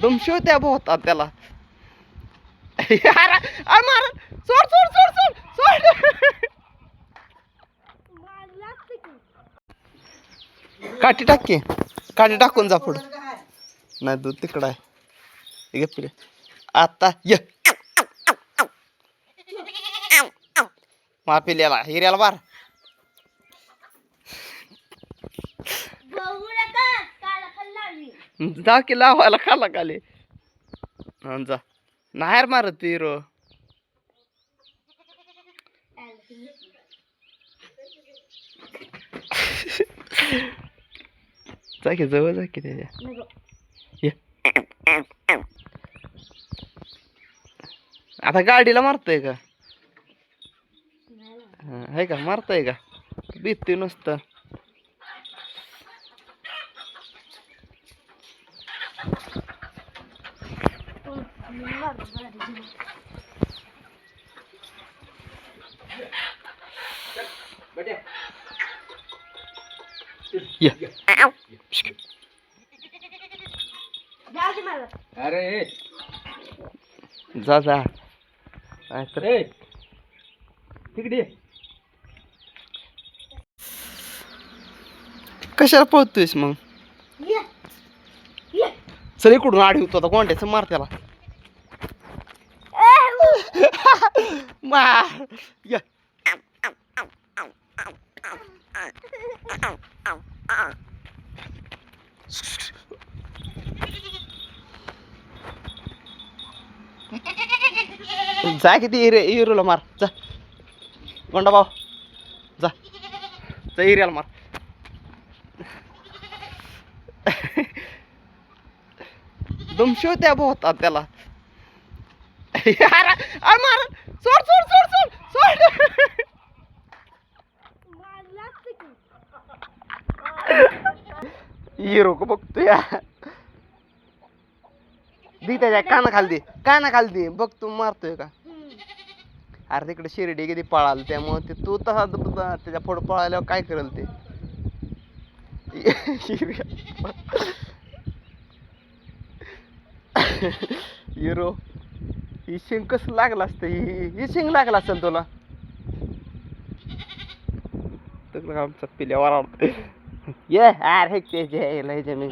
दुमशिव त्या भोवतात त्याला. अरे अरे मार सोड सोड सोड सोड सोड. काठी टाक की काठी टाकून जा पुढं. नाही दूध तिकडं आहे. हे घे पिले आता ये. मा पिल्याला हिऱ्याला बार जा की लावायला खाला खाली. जा. नाही मारत ती रो जा की जवळ जा की त्याच्या. आता गाडीला मारतोय का? आहे का? मारताय का? भीती नुसतं. अरे. जा जा. तिकडे. कशाला पळतोयस मग? चल इकडून होतो आता? कोणत्याच मार त्याला. मार. जा किती इरे हिरोला मार. जा. गोंडा भाऊ. जा. जा हिऱ्याला मार. दुमशिव त्या भोवतात त्याला. यार मार सोड सोड सोड सोड सोड. हिरो को बघतोय दी त्याच्या काना खाली दे काना खाली दे. बघ तू मारतोय का? अरे तिकडे शिर्डी किती पळाल त्यामुळे ते तू तसा त्याच्या पुढे पळाल्यावर काय करेल ते? हिरो ही शिंग कसं लागलं असतं? ही ही शिंग लागला असेल तुला? तिकडं आमचा पिल्यावर आवडतं ये अरे ते जे लय जमीन.